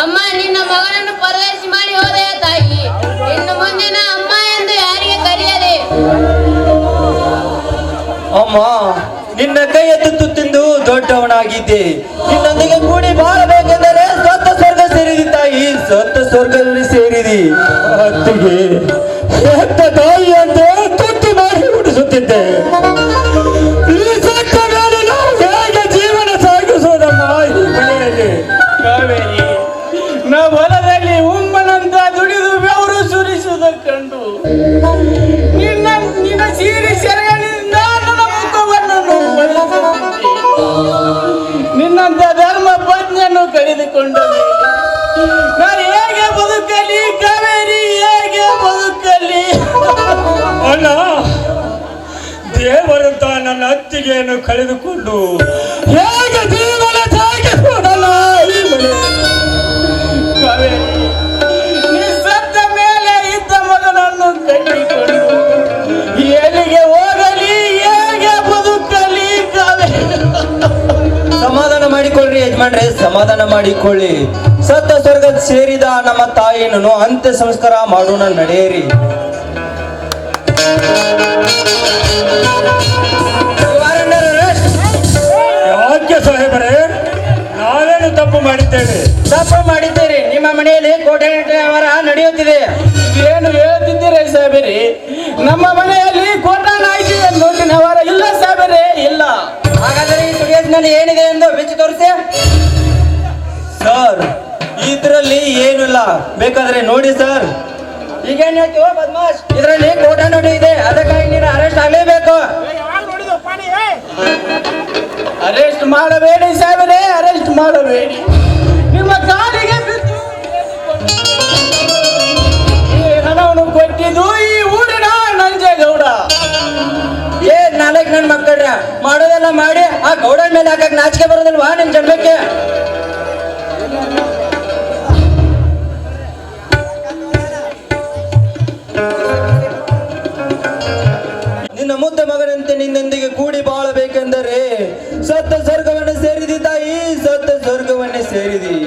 ಅಮ್ಮ, ನಿನ್ನ ಮಗನನ್ನು ಪರದೇಶಿ ಮಾಡಿ ಹೋದೆ ತಾಯಿ. ಇನ್ನು ಮುಂದೆ ಅಮ್ಮ ಎಂದು ಯಾರಿಗೆ ಕರೆಯಲಿ ಅಮ್ಮ, ನಿನ್ನ ಕೈಯ ತುತ್ತು ತಿಂದು ದೊಡ್ಡವನಾಗಿದ್ದೆ. ನಿನ್ನೊಂದಿಗೆ ಕೂಡಿ ಬಾಳಬೇಕೆಂದರೆ ಸ್ವತ್ತ ಸ್ವರ್ಗ ಸೇರಿದಿ ತಾಯಿ. ಸ್ವತ್ತ ಸ್ವರ್ಗದಲ್ಲಿ ಸೇರಿದಿ. ಹೆತ್ತ ತಾಯಿ ಅಂತ ತುತ್ತಿ ಮಾಡಿ ಉಡಿಸುತ್ತಿದ್ದೆ. ಈ ಕಾವೇರಿ. ನಾ ಹೊಲದಲ್ಲಿ ಉಮ್ಮನಂತ ದುಡಿದು ಬೆವರು ಸುರಿಸುವುದ ಕಂಡು. ನಿನ್ನ ನಿನ್ನ ಸೀರೆ ಸೆರೆಗಳಿಂದ ನನ್ನ ಮುಖವನ್ನು. ನಿನ್ನಂತ ಧರ್ಮ ಪತ್ನಿಯನ್ನು ಕಳೆದುಕೊಂಡ ಮೇಲೆ ನಾನು ಹೇಗೆ ಬದುಕಲಿ ಕಾವೇರಿ ಹೇಗೆ ಬದುಕಲಿ? ಅಣ್ಣ ದೇವರಂತ ನನ್ನ ಅತ್ತಿಗೆಯನ್ನು ಕಳೆದುಕೊಂಡು ಹೇಗೆ ಯಜಮಾನ್ರೆ ಸಮಾಧಾನ ಮಾಡಿಕೊಳ್ಳಿ. ಸತ್ತ ಸ್ವರ್ಗ ಸೇರಿದ ನಮ್ಮ ತಾಯಿಯನ್ನು ಅಂತ್ಯ ಸಂಸ್ಕಾರ ಮಾಡೋಣ ನಡೆಯಿರಿ. ಯಾಕೆ ಸಾಹೇಬರೇ? ನಾವೇನು ತಪ್ಪು ಮಾಡಿದ್ದೇವೆ? ತಪ್ಪು ಮಾಡಿದ್ದೇವೆ ನಿಮ್ಮ ಮನೆಯಲ್ಲಿ ಕೋಟೆ ಅವರ ನಡೆಯುತ್ತಿದೆ. ಏನು ಹೇಳುತ್ತಿದ್ದೀರಿ ಸಾಬೇರಿ ನಮ್ಮ ಮನೆಯಲ್ಲಿ ಕೋಟಾನ ಸುಡಿಯೋಸ್ನಲ್ಲಿ ಏನಿದೆ ಎಂದು ಬೆಚ್ಚಿ ತೋರಿಸಿ. ಸರ್ ಇದರಲ್ಲಿ ಏನಿಲ್ಲ. ಬೇಕಾದ್ರೆ ನೋಡಿ ಸರ್. ಈಗೇನ್ ಹೇಳ್ತೀವೋ ಬದ್ಮಾಶ್? ಇದರಲ್ಲಿ ಕೋಟ ನೋಡಿ ಇದೆ. ಅದಕ್ಕಾಗಿ ನೀನು ಅರೆಸ್ಟ್ ಆಗಲೇಬೇಕು. ಅರೆಸ್ಟ್ ಮಾಡಬೇಡಿ ಸಾಹೇಬರೇ ಅರೆಸ್ಟ್ ಮಾಡಬೇಡಿ. ನಿಮ್ಮ ಕಾಲಿಗೆ ನನ್ನ ಮಕ್ಕಳ್ರ, ಮಾಡೋದೆಲ್ಲ ಮಾಡಿ, ಆ ಗೌಡ ಮೇಲೆ ಹಾಕಕ್ ನಾಚಿಕೆ ಬರೋದಿಲ್ವಾ ನಿಮ್ ಜನ್ಮಕ್ಕೆ? ನಿನ್ನ ಮುದ್ದ ಮಗನಂತೆ ನಿನ್ನೊಂದಿಗೆ ಕೂಡಿ ಬಾಳಬೇಕೆಂದರೆ ಸತ್ತ ಸ್ವರ್ಗವನ್ನು ಸೇರಿದಿ ತಾಯಿ ಸತ್ತ ಸ್ವರ್ಗವನ್ನೇ ಸೇರಿದಿ.